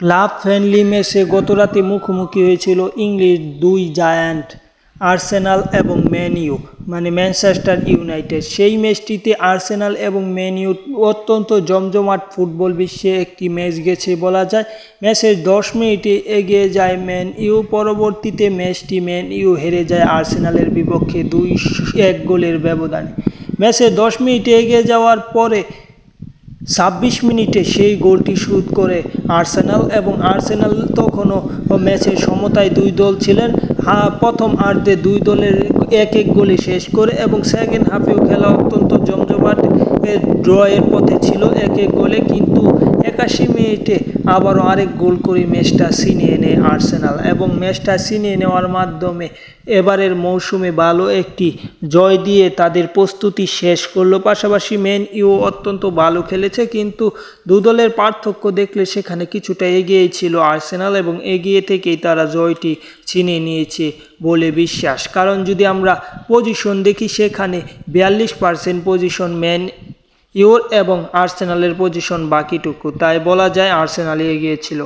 Club friendly ম্যাচে গতরাতে মুখোমুখি হয়েছিল ইংলিশ দুই জায়ান্ট, আর্সেনাল এবং ম্যান ইউ মানে ম্যানচেস্টার ইউনাইটেড। সেই ম্যাচটিতে আর্সেনাল এবং ম্যান ইউ অত্যন্ত জমজমাট ফুটবল বিশ্বে একটি ম্যাচ গেছে বলা যায়। ম্যাচের দশ মিনিটে এগিয়ে যায় ম্যান ইউ পরবর্তীতে ম্যাচটি ম্যান ইউ হেরে যায় আর্সেনালের বিপক্ষে দুই এক গোলের ব্যবধানে। ম্যাচে দশ মিনিটে এগিয়ে যাওয়ার পরে ছাব্বিশ মিনিটে সেই গোলটি শুট করে আর্সেনাল এবং আর্সেনাল তখনও ম্যাচের সমতায় দুই দল ছিলেন। প্রথম আর্ধে দুই দলের এক এক গোলে শেষ করে এবং সেকেন্ড হাফেও খেলা অত্যন্ত জমজমাট ড্রয়ের পথে ছিল এক এক গোলে, কিন্তু একাশি মিনিটে আবারও আরেক গোল করে ম্যাচটা ছিনিয়ে নেয় আর্সেনাল এবং ম্যাচটা ছিনিয়ে নেওয়ার মাধ্যমে এবারের মৌসুমে ভালো একটি জয় দিয়ে তাদের প্রস্তুতি শেষ করল। পাশাপাশি মেন ইউ অত্যন্ত ভালো খেলেছে, কিন্তু দুদলের পার্থক্য দেখলে সেখানে কিছুটা এগিয়ে ছিল আর্সেনাল এবং এগিয়ে থেকেই তারা জয়টি ছিনিয়ে নিয়েছে বলে বিশ্বাস। কারণ যদি আমরা পজিশন দেখি, সেখানে বিয়াল্লিশ পারসেন্ট পজিশন ম্যান ইউর এবং আর্সেনালের পজিশন বাকিটুকু। তাই বলা যায় আর্সেনালই এগিয়েছিল